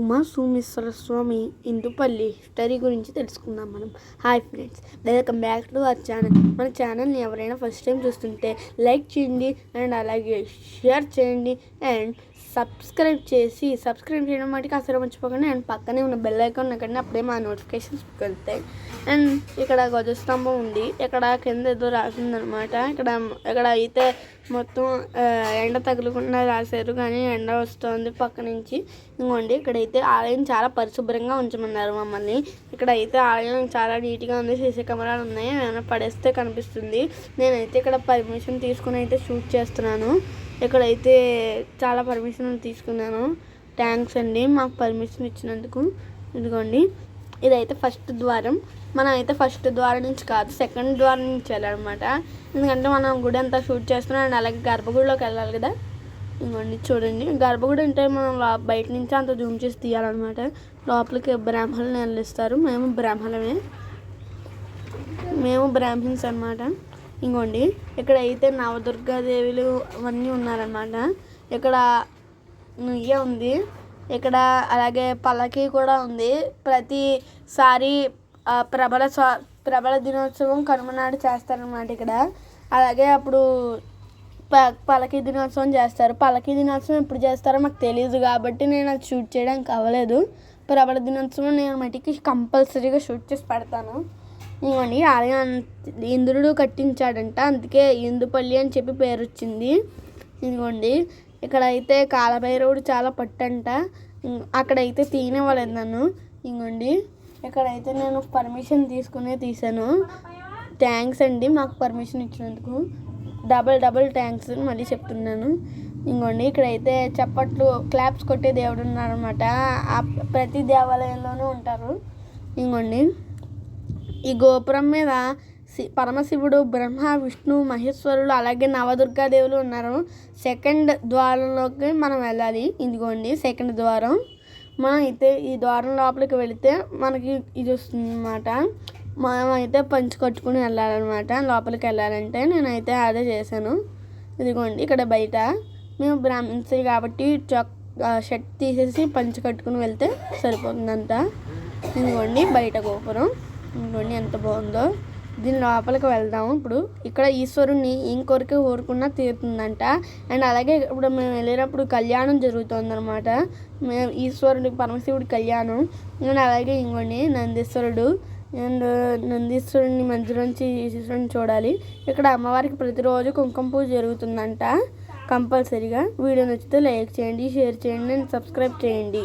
ఉమా సోమేశ్వర స్వామి Indupalli history గురించి తెలుసుకుందాం మనం. Hi friends welcome back to our channel మన ఛానల్ని ఎవరైనా ఫస్ట్ టైం చూస్తుంటే లైక్ చేయండి అండ్ అలాగే షేర్ చేయండి అండ్ సబ్స్క్రైబ్ చేసి సబ్స్క్రైబ్ చేయడం మటుకు అసలు మర్చిపోకండి అండ్ పక్కనే ఉన్న బెల్ ఐకాన్ నొక్కండి అప్పుడే మా నోటిఫికేషన్స్ వెళ్తాయి. అండ్ ఇక్కడ ధ్వజస్తంభం ఉంది. ఇక్కడ కింద ఏదో రాసిందనమాట ఇక్కడ ఇక్కడ అయితే మొత్తం ఎండ తగలకుండా రాశారు కానీ ఎండ వస్తుంది పక్క నుంచి. ఇంకోండి ఇక్కడ ఇక్కడైతే ఆలయం చాలా పరిశుభ్రంగా ఉంచమన్నారు మమ్మల్ని. ఇక్కడ అయితే ఆలయం చాలా నీట్గా ఉంది. సీసీ కెమెరాలు ఉన్నాయి. ఏమైనా పడేస్తే కనిపిస్తుంది. నేనైతే ఇక్కడ పర్మిషన్ తీసుకుని అయితే షూట్ చేస్తున్నాను. ఇక్కడైతే చాలా పర్మిషన్ తీసుకున్నాను. థ్యాంక్స్ అండి మాకు పర్మిషన్ ఇచ్చినందుకు. ఇదిగోండి. ఇదైతే ఫస్ట్ ద్వారం. మనం అయితే ఫస్ట్ ద్వారం నుంచి కాదు సెకండ్ ద్వారం నుంచి వెళ్ళాలన్నమాట. ఎందుకంటే మనం గుడి అంతా షూట్ చేస్తున్నాం. అండ్ అలాగే గర్భగుడిలోకి వెళ్ళాలి కదా. ఇవన్నీ చూడండి. గర్భగుడి అంటే మనం బయట నుంచి అంత జూమ్ చేసి తీయాలన్నమాట. లోపలికి బ్రాహ్మణులు వెళ్ళిస్తారు మేము బ్రాహ్మణమే. మేము బ్రాహ్మిన్స్ అన్నమాట. ఇంకోండి ఇక్కడ అయితే నవదుర్గాదేవులు అవన్నీ ఉన్నారనమాట ఇక్కడ నుయ్య ఉంది. ఇక్కడ అలాగే పల్లకి కూడా ఉంది. ప్రతిసారి ప్రబల స్వా ప్రబల దినోత్సవం కనుమనాడు చేస్తారనమాట ఇక్కడ. అలాగే అప్పుడు ప పలకీ దినోత్సవం చేస్తారు. పలకీ దినోత్సవం ఎప్పుడు చేస్తారో మాకు తెలియదు కాబట్టి నేను అది షూట్ చేయడానికి అవ్వలేదు ప్రబల దినోత్సవం నేను మటుకి కంపల్సరీగా షూట్ చేసి పెడతాను. ఇవ్వండి ఆలయం ఇంద్రుడు కట్టించాడంట అందుకే ఇందుపల్లి అని చెప్పి పేరు వచ్చింది ఇదిగోండి ఇక్కడ అయితే కాలభైరవుడు చాలా పట్టంట. అక్కడైతే తీయనివ్వలేదు నన్ను. ఇంకోండి ఇక్కడైతే నేను పర్మిషన్ తీసుకునే తీసాను థ్యాంక్స్ అండి మాకు పర్మిషన్ ఇచ్చినందుకు. డబల్ డబల్ థ్యాంక్స్ మళ్ళీ చెప్తున్నాను. ఇంకోండి ఇక్కడైతే చప్పట్లు క్లాప్స్ కొట్టే దేవుడు ఉన్నారనమాట ఆ ప్రతి దేవాలయంలోనూ ఉంటారు. ఇంకోండి ఈ గోపురం మీద శి పరమశివుడు బ్రహ్మ విష్ణు మహేశ్వరులు అలాగే నవదుర్గాదేవులు ఉన్నారు. సెకండ్ ద్వారంలోకి మనం వెళ్ళాలి. ఇదిగోండి సెకండ్ ద్వారం. మనం అయితే ఈ ద్వారం లోపలికి వెళితే మనకి ఇది వస్తుంది అన్నమాట మనమైతే పంచి కట్టుకుని వెళ్ళాలన్నమాట. లోపలికి వెళ్ళాలంటే నేనైతే అదే చేశాను. ఇదిగోండి ఇక్కడ బయట మేము బ్రాహ్మిన్స్ కాబట్టి చొక్ షర్ట్ తీసేసి పంచి కట్టుకుని వెళ్తే సరిపోతుందంతా ఇదిగోండి బయట గోపురం. ఇదిగోండి ఎంత బాగుందో. దీని లోపలికి వెళ్దాము. ఇప్పుడు ఇక్కడ ఈశ్వరుణ్ణి ఇంకొరికి కోరుకున్నా తీరుతుందంట. అండ్ అలాగే ఇప్పుడు మేము వెళ్ళేటప్పుడు కళ్యాణం జరుగుతుందన్నమాట. మేము ఈశ్వరుడి పరమశివుడి కళ్యాణం. అండ్ అలాగే ఇంకోండి నందీశ్వరుడు. అండ్ నందీశ్వరుని మధ్యలోంచి ఈశ్వరుని చూడాలి. ఇక్కడ అమ్మవారికి ప్రతిరోజు కుంకుమ పూజ జరుగుతుందంట కంపల్సరీగా. వీడియో నచ్చితే లైక్ చేయండి షేర్ చేయండి అండ్ సబ్స్క్రైబ్ చేయండి.